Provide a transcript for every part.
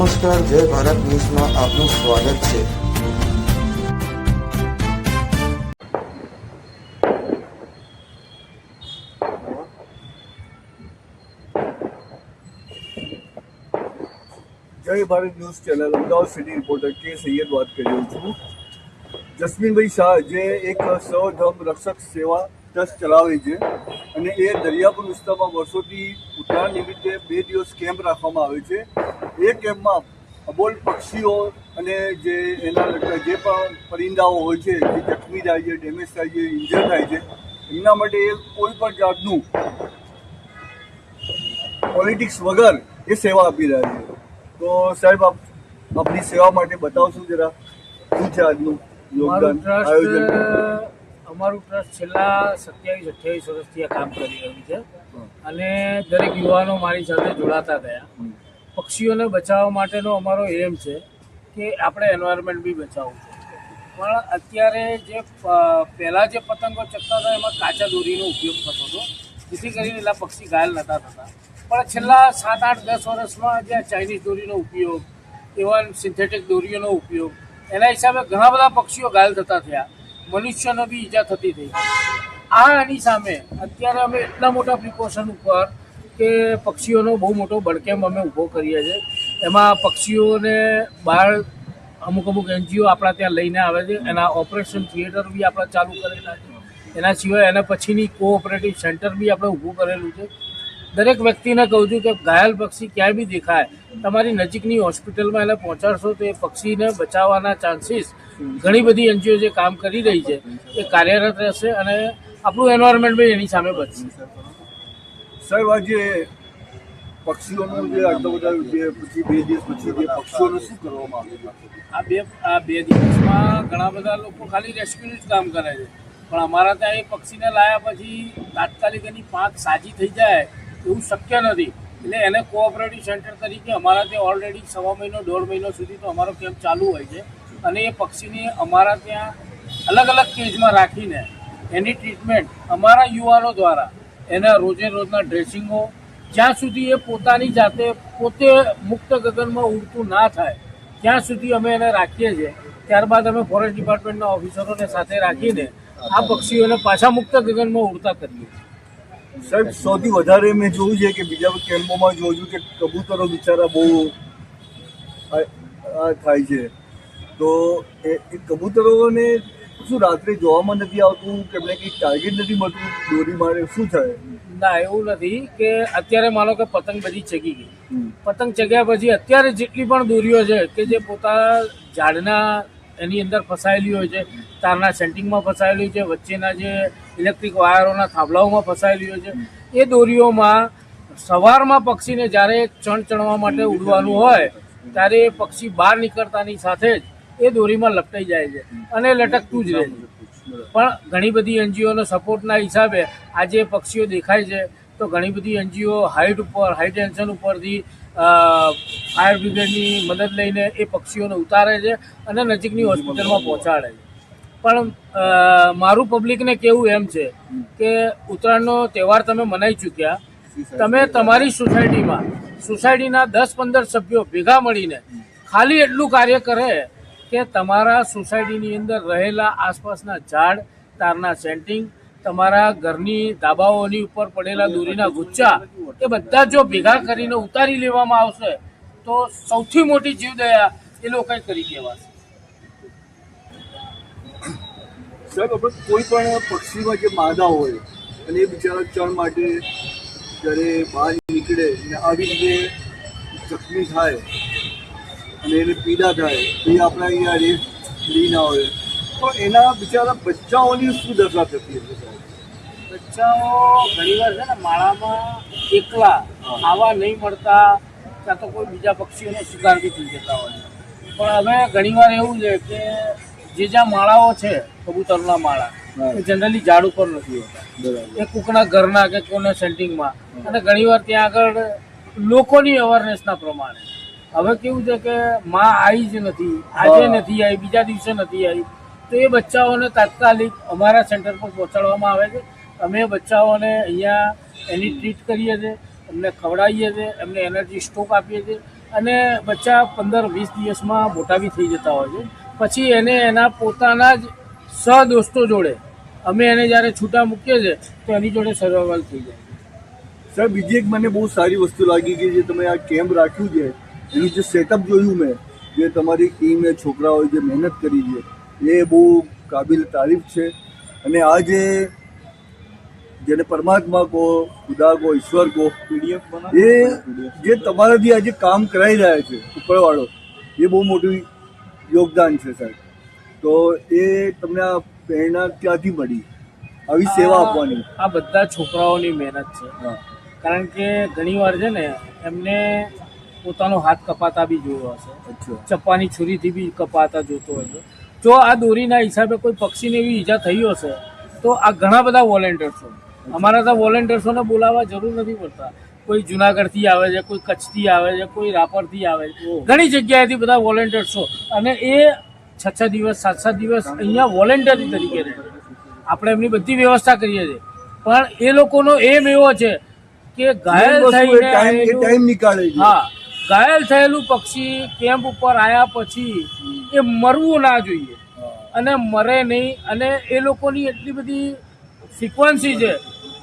નમસ્કાર જય ભારત ન્યૂઝમાં આપનું સ્વાગત છે. Jay Bharat news channel, Ahmedabad city reporter K Syed વાત કરી રહ્યો છું. જસ્મીનભાઈ શાહ, જે એક સૌધર્મ રક્ષક સેવા ટ્રસ્ટ ચલાવે છે અને એ દરિયાપુર વિસ્તારમાં વર્ષોથી ઉત્તરાયણ નિમિત્તે બે દિવસ કેમ્પ રાખવામાં આવે છે. એ કેમ્પમાં અબોલ પક્ષીઓ અને જે એના જે પણ પરિંદાઓ હોય છે જે જખમી થાય છે ડેમેજ થાય છે ઇન્જર થાય છે એમના માટે એ કોઈ પણ જાતનું પોલિટિક્સ વગર એ સેવા આપી રહ્યા છે. તો સાહેબ આપ આપની સેવા માટે બતાવશો જરા? શું છે આજનું યોગદાન આયોજન? અમારું ટ્રસ્ટ છેલ્લા સત્યાવીસ અઠ્યાવીસ વર્ષથી આ કામ કરી રહ્યું છે. અને દરેક યુવાનો મારી સાથે જોડાતા ગયા પક્ષીઓને બચાવવા માટેનો અમારો એમ છે કે આપણે એન્વાયરમેન્ટ બી બચાવવું છે. પણ અત્યારે જે પહેલાં જે પતંગો ચકતા હતા એમાં કાચા દોરીનો ઉપયોગ થતો હતો. જેથી કરીને એટલા પક્ષી ઘાયલ નહોતા થતા. પણ છેલ્લા સાત આઠ દસ વર્ષમાં જે ચાઇનીઝ દોરીનો ઉપયોગ ઇવન સિન્થેટિક દોરીઓનો ઉપયોગ એના હિસાબે ઘણા બધા પક્ષીઓ ઘાયલ થતા થયા. મનુષ્યનો બી ઈજા થતી થઈ આ એની સામે અત્યારે અમે એટલા મોટા પ્રિકોશન ઉપર કે પક્ષીઓનો બહુ મોટો બળકેમ અમે ઊભો કરીએ છીએ. એમાં પક્ષીઓને બહાર અમુક અમુક એનજીઓ આપણા ત્યાં લઈને આવે છે. એના ઓપરેશન થિયેટર બી આપણે ચાલુ કરેલા છે. એના સિવાય એના પછીની કોઓપરેટિવ સેન્ટર બી આપણે ઊભું કરેલું છે. દરેક વ્યક્તિને કહું છું કે ઘાયલ પક્ષી ક્યાંય બી દેખાય તમારી નજીકની હોસ્પિટલમાં એને પહોંચાડશો તો એ પક્ષીને બચાવવાના ચાન્સીસ ઘણી બધી એનજીઓ જે કામ કરી રહી છે એ કાર્યરત રહેશે અને આપણું એન્વાયરમેન્ટ બી એની સામે બચશે સાહેબ આજે પક્ષીઓનું જે આટલો બધા જે પછી બે દિવસ પછી જે પક્ષીઓને શું કરવામાં આ બે આ બે દિવસમાં ઘણા બધા લોકો ખાલી રેસ્ક્યુનું જ કામ કરે છે. પણ અમારા ત્યાં એ પક્ષીને લાયા પછી તાત્કાલિક એની પાંખ સાજી થઈ જાય એવું શક્ય નથી. એટલે એને કોઓપરેટિવ સેન્ટર તરીકે અમારા ત્યાં ઓલરેડી સવા મહિનો, દોઢ મહિનો સુધી તો અમારો કેમ્પ ચાલુ હોય છે. અને એ પક્ષીને અમારા ત્યાં અલગ અલગ કેજમાં રાખીને એની ટ્રીટમેન્ટ અમારા યુવાનો દ્વારા એના રોજે રોજના ડ્રેસિંગો જ્યાં સુધી એ પોતાની જાતે પોતે મુક્ત ગગનમાં ઉડતું ના થાય, ત્યાં સુધી અમે એને રાખીએ છીએ. ત્યારબાદ અમે ફોરેસ્ટ ડિપાર્ટમેન્ટના ઓફિસરોને સાથે રાખીને આ પક્ષીઓને પાછા મુક્ત ગગનમાં ઉડતા કરીએ છીએ. સાહેબ સૌથી વધારે મેં જોયું છે કે બીજા કેમ્પોમાં જોઉં છું કે કબૂતરો બિચારા બહુ થાય છે. તો એ એ કબૂતરોને શું રાત્રે જોવામાં નથી આવતું? કે એમને કંઈ ટાર્ગેટ નથી મળતું? દોરી મારે શું થાય? ના એવું નથી કે અત્યારે માનો કે પતંગ બધી ચગી ગઈ. પતંગ ચગ્યા પછી અત્યારે જેટલી પણ દોરીઓ છે કે જે પોતા ઝાડના એની અંદર ફસાયેલી હોય છે તારના સેન્ટિંગમાં ફસાયેલી હોય છે વચ્ચેના જે ઇલેક્ટ્રિક વાયરોના થાંભલાઓમાં ફસાયેલી છે. એ દોરીઓમાં સવારમાં પક્ષીને જ્યારે ચણ ચણવા માટે ઉડવાનું હોય, ત્યારે એ પક્ષી બહાર નીકળતાની સાથે જ એ દોરીમાં લપટાઈ જાય છે અને લટકતું જ રહે છે. પણ ઘણી બધી એનજીઓના સપોર્ટના હિસાબે આજે પક્ષીઓ દેખાય છે. તો ઘણી બધી એનજીઓ હાઇટ ઉપર, હાઈ ટેન્શન ઉપરથી ફાયર બ્રિગેડની મદદ લઈને એ પક્ષીઓને ઉતારે છે અને નજીકની હોસ્પિટલમાં પહોંચાડે છે. પણ મારું પબ્લિકને કેવું એમ છે કે ઉત્તરાયણનો તહેવાર તમે મનાઈ ચૂક્યા. તમે તમારી સોસાયટીમાં, સોસાયટીના દસ પંદર સભ્યો ભેગા મળીને ખાલી એટલું કાર્ય કરે કે તમારા સોસાયટીની અંદર રહેલા આસપાસના ઝાડ, તારના સેન્ટિંગ, તમારા ઘરની ધાબાઓની ઉપર પડેલા દોરીના ગુચ્છા, એ બધા જો ભેગા કરીને ઉતારી લેવામાં આવશે, તો સૌથી મોટી જીવદયા એ લોકોએ કરી કહેવાશે સાહેબ આપણે કોઈ પણ પક્ષીમાં જે માદા હોય અને એ બિચારા ચણ માટે જ્યારે બહાર નીકળે ને આવી રીતે જખમી થાય અને એને પીડા થાય એ આપણે અહીંયા રેસ લઈ ના હોય તો એના બિચારા બચ્ચાઓની શું દશા થતી હશે સાહેબ? બચ્ચાઓ ઘણીવાર છે ને માળામાં એકલા આવા નહીં મળતા કાં તો કોઈ બીજા પક્ષીઓનો શિકાર બી થઈ જતા હોય. પણ હવે ઘણીવાર એવું છે કે જે જ્યાં માળાઓ છે કબૂતરના માળા એ જનરલી ઝાડ ઉપર નથી હોતા. એ કૂકના ઘરના કે કોના સેન્ટિંગમાં. અને ઘણીવાર ત્યાં આગળ લોકોની અવેરનેસના પ્રમાણે. હવે કેવું છે કે માં આવી જ નથી આજે નથી આવી બીજા દિવસે નથી આવી. તો એ બચ્ચાઓને તાત્કાલિક અમારા સેન્ટર પર પહોંચાડવામાં આવે છે. અમે બચ્ચાઓને અહીંયા એની ટ્રીટ કરીએ છીએ એમને ખવડાવીએ છીએ એમને એનર્જી સ્ટોક આપીએ છીએ. અને બચ્ચા પંદર વીસ દિવસમાં મોટા બી થઈ જતા હોય છે. પછી એને એના પોતાના જ સહદોસ્તો જોડે. અમે એને જ્યારે છૂટા મૂકીએ છીએ તો એની જોડે સર્વાઈવલ થઈ જાય. સાહેબ બીજી એક મને બહુ સારી વસ્તુ લાગી કે જે તમે આ કેમ્પ રાખ્યું છે એનું જે સેટઅપ જોયું મેં જે તમારી ટીમે છોકરાઓએ જે મહેનત કરી છે એ બહુ કાબિલ તારીફ છે. અને આ જે જેને પરમાત્મા કહો ખુદા કહો ઈશ્વર કહો એ જે તમારાથી આજે કામ કરાઈ રહ્યા છે ઉપરવાળો એ બહુ મોટું યોગદાન છે સાહેબ. તો એ તમને આ પ્રેરણા ક્યાંથી મળી. આવી સેવા આપવાની. આ બધા છોકરાઓની મહેનત છે. કારણ કે ઘણીવાર છે ને એમને પોતાનો હાથ કપાતા બી જોયો હશે. ચપ્પાની છુરીથી બી કપાતા જોતો હશે. જો આ દોરીના હિસાબે કોઈ પક્ષીને એવી ઈજા થઈ હશે તો આ ઘણા બધા વોલેન્ટિયર્સો અમારા તો વોલેન્ટિયર્સોને બોલાવવા જરૂર નથી પડતા. કોઈ જુનાગઢથી આવે છે કોઈ કચ્છથી આવે છે કોઈ રાપરથી આવે છે. ઘણી જગ્યાએથી બધા વોલેન્ટિયર્સો અને એ છ છ દિવસ સાત સાત દિવસ અહીંયા વોલેન્ટિયર તરીકે રહે. આપણે એમની બધી વ્યવસ્થા કરીએ છીએ. પણ એ લોકોનો એમ એવો છે કે ઘાયલ થઈ થઈને છે. હા ઘાયલ થયેલું પક્ષી કેમ્પ ઉપર આવ્યા પછી એ મરવું ના જોઈએ. અને મરે નહીં. અને એ લોકોની એટલી બધી ફ્રિકવન્સી છે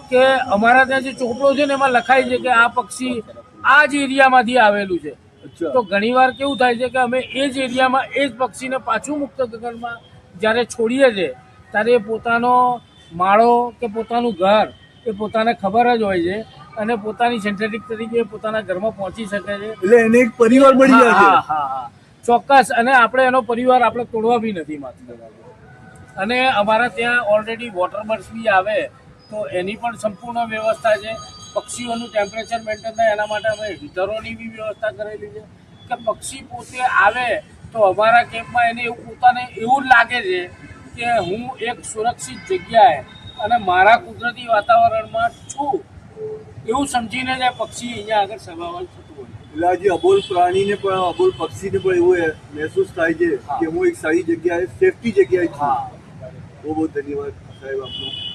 કે અમારા ત્યાં જે ચોપડો છે ને એમાં લખાય છે કે આ પક્ષી આ જ એરિયામાંથી આવેલું છે. તો ઘણીવાર કેવું થાય છે કે અમે એ જ એરિયામાં એ જ પક્ષીને પાછું મુક્ત ગગનમાં જ્યારે છોડીએ છીએ ત્યારે એ પોતાનો માળો કે પોતાનું ઘર એ પોતાને ખબર જ હોય છે અને પોતાની સિન્થેટિક તરીકે પોતાના ઘરમાં પહોંચી શકે છે. એટલે એને એક પરિવાર મળી જાય હા હા હા. ચોક્કસ. અને આપણે એનો પરિવાર આપણે તોડવા બી નથી માંગતા. અને અમારા ત્યાં ઓલરેડી વોટર બર્ડ્સ બી આવે. તો એની પણ સંપૂર્ણ વ્યવસ્થા છે. પક્ષીઓનું ટેમ્પરેચર મેન્ટેન થાય એના માટે અમે હીટરોની બી વ્યવસ્થા કરેલી છે. કે પક્ષી પોતે આવે તો અમારા કેમ્પમાં એને એવું પોતાને એવું લાગે છે કે હું એક સુરક્ષિત જગ્યાએ અને મારા કુદરતી વાતાવરણમાં છું. એવું સમજીને જ પક્ષી અહીંયા આગળ સર્વાઈવલ થતું હોય. એટલે આજે અબોલ પ્રાણીને પણ અબોલ પક્ષીને પણ એવું મહેસૂસ થાય છે કે હું એક સારી જગ્યાએ સેફટી જગ્યાએ છું. બહુ બહુ ધન્યવાદ સાહેબ આપનો.